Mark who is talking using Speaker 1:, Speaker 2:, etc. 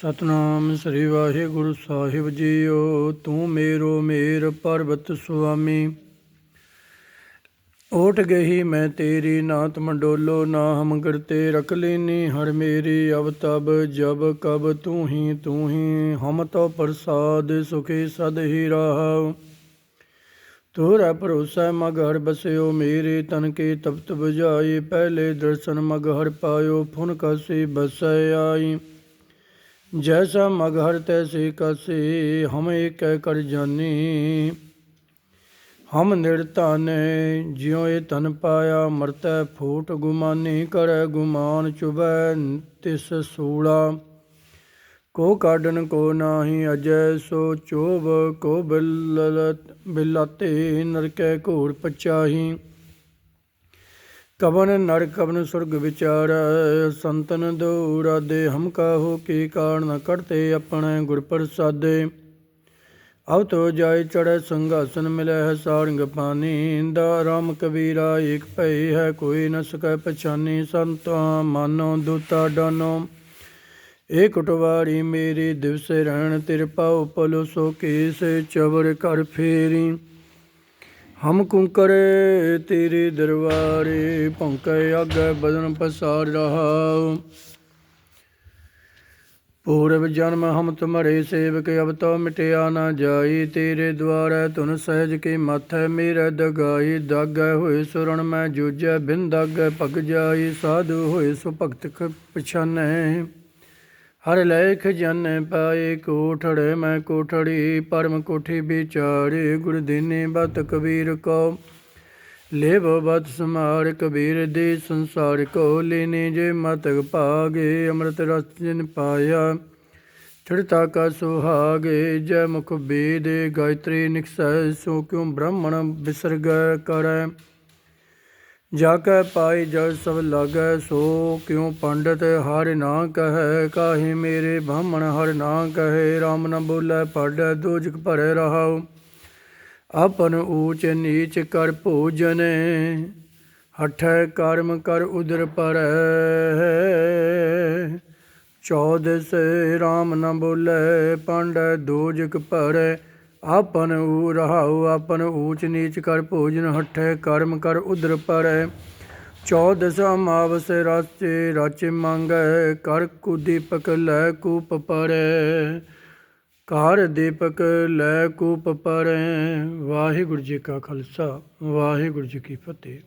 Speaker 1: ਸਤਨਾਮ ਸ੍ਰੀ ਵਾਹਿਗੁਰੂ ਸਾਹਿਬ ਜੀਓ, ਤੂੰ ਮੇਰੋ ਮੇਰ ਪਰਬਤ ਸੁਆਮੀ। ਓਟ ਗਈ ਮੈਂ ਤੇਰੀ ਨਾਤ ਮੰਡੋਲੋ ਨਾ ਹਮ ਕਰਤੇ ਰਖ ਲੈਨੀ। ਹਰ ਮੇਰੀ ਅਬ ਤਬ ਜਬ ਕਬ ਤੂੰ ਹੀ ਤੂੰ ਹੀ ਹਮ ਤੋ ਪ੍ਰਸਾਦ ਸੁਖੀ ਸਦ ਹੀ ਰਹਾਉ ਤੋਰਾ ਭਰੋਸਾ ਮਗ ਹਰ ਬਸਿਓ ਮੇਰੇ, ਤਨ ਕੇ ਤਪਤ ਬੁਝਾਈ। ਪਹਿਲੇ ਦਰਸ਼ਨ ਮਗ ਹਰ ਪਾਇਓ, ਫੁਨ ਕਸੀ ਬਸੈ ਆਈ। ਜੈਸਾ ਮਗ ਹਰ ਤੈਸੇ ਕਸੇ ਹਮ ਏਕ ਕਰ ਜਾਨੀ ਹਮ ਨਿਰਧਾਨੇ ਜਿਉ ਇਹ ਤਨ ਪਾਇਆ ਮਰਤੈ ਫੂਟ ਗੁਮਾਨੀ ਕਰੈ ਗੁਮਾਨ ਚੁਬੈ ਤਿਸ ਸੂਲਾ ਕੋ ਕਾਢਨ ਕੋ ਨਾਹੀ ਅਜੈ ਸੋ ਚੋਬ ਕੋ ਬਿਲਤ ਬਿਲਾਤੇ ਨਰਕੈ ਘੋਰ ਪਚਾਹੀ ਕਵਨ ਨਰ ਕਵਨ ਸੁਰਗ ਵਿਚਾਰ, ਸੰਤਨ ਦੂਰਾ ਦੇ ਹਮ ਕਾਹੋ ਕੀ ਕਾਰਨ ਕਰਤੇ ਆਪਣੇ ਗੁਰ ਪ੍ਰਸਾਦੇ। ਅਬ ਤੋ ਜਾਇ ਚੜੈ ਸੰਘਾਸਨ ਮਿਲੈ ਹੈ ਸਾਰੰਗ ਪਾਨੀ ਦਾ ਰਾਮ ਕਬੀਰਾ ਏਕ ਭਈ ਹੈ, ਕੋਈ ਨ ਸਕੈ ਪਛਾਨੀ ਸੰਤਾਂ, ਮਾਨੋ ਦੂਤਾ ਡਾਨੋ। ਏ ਕੁਟਵਾਰੀ ਮੇਰੀ ਦਿਵਸੇ ਰਹਿਣ ਤਿਰ ਪਾਉ ਪਲੋ ਸੋ ਕੇਸ ਚਵਰ ਕਰ ਫੇਰੀ। ਹਮ ਕੁੰਕਰੇ ਤੇਰੇ ਦਰਬਾਰੇ, ਭੌਂਕੈ ਆਗੇ ਬਦਨ ਪਸਾਰ ਰਹਾ। ਪੂਰਬ ਜਨਮ ਹਮ ਤੁਮਰੇ ਸੇਵਕ, ਅਬ ਤੋ ਮਿਟਿਆ ਨਾ ਜਾਈ। ਤੇਰੇ ਦੁਆਰੇ ਤੁਨ ਸਹਿਜ ਕੀ ਮਥੈ, ਮੇਰੇ ਦਗਾਈ। ਦਾਗੈ ਹੋਏ ਸੁਰਣ ਮੈਂ ਜੂਜੈ ਬਿਨ ਦਾਗੈ ਭਗ ਜਾਈ। ਸਾਧੂ ਹੋਏ ਸੋ ਭਗਤ ਪਛਾਨੈ। ਹਰ ਲੇਖ ਜਨ ਪਾਏ ਕੋਠੜ, ਮੈਂ ਕੋਠੜੀ ਪਰਮ ਕੋਠੀ ਵਿਚਾਰੇ, ਗੁਰ ਦੀਨੇ ਬਤ ਕਬੀਰ ਕੋ। ਲੇਵ ਬਤ ਸਮਾਰ ਕਬੀਰ ਦੇ ਸੰਸਾਰ ਕੋ, ਲੈਨੇ ਜੇ ਮਤਕ ਭਾਗੇ, ਅੰਮ੍ਰਿਤ ਰਸ ਜਿਨ ਪਾਇਆ। ਚੜਤਾ ਕਾ ਸੁਹਾਗੇ, ਜੈ ਮੁਖ ਬੇਦ, ਗਾਇਤਰੀ ਨਿਕਸੈ, ਸੋ ਕਿਉ ਬ੍ਰਾਹਮਣ ਵਿਸਰਗ ਕਰੈ। ਜਾ ਕੈ ਪਾਈ ਜਲ ਸਭ ਲਾਗੈ, ਸੋ ਕਿਉ ਪੰਡਤ ਹਰ ਨਾ ਕਹੈ? ਕਾਹੇ ਮੇਰੇ ਬ੍ਰਾਹਮਣ ਹਰ ਨਾ ਕਹੇ? RAM ਨ ਬੋਲੇ ਪੜ ਦੋਜਕ ਭਰੇ ਰਹਾਉ। ਆਪਨ ਊਚ ਨੀਚ ਕਰ ਭੋਜਨ ਹਠੈ ਕਰਮ ਕਰ ਉਦਰ ਪਰੈ। ਚੌਦਸ RAM ਨ ਬੋਲੇ, ਪੰਡ ਦੋਜਕ ਭਰੇ। ਆਪਨ ਊ ਰਹਾਉ, ਆਪਨ ਊਚ ਨੀਚ ਕਰ ਭੋਜਨ ਹਠੈ, ਕਰਮ ਕਰ ਉਦਰ ਪਰੈ। ਚੌਦਸ ਅਮਾਵਸ ਰਾਚੇ ਰਾਚੇ ਮੰਗੈ, ਕਰ ਕੁ ਦੀਪਕ ਲੈ ਕੂਪ ਪਰੈ। ਘਰ ਦੀਪਕ ਲੈ ਕੂਪ ਪਰੈ। ਵਾਹਿਗੁਰੂ ਜੀ ਕਾ ਖਾਲਸਾ, ਵਾਹਿਗੁਰੂ ਜੀ ਕੀ ਫਤਿਹ।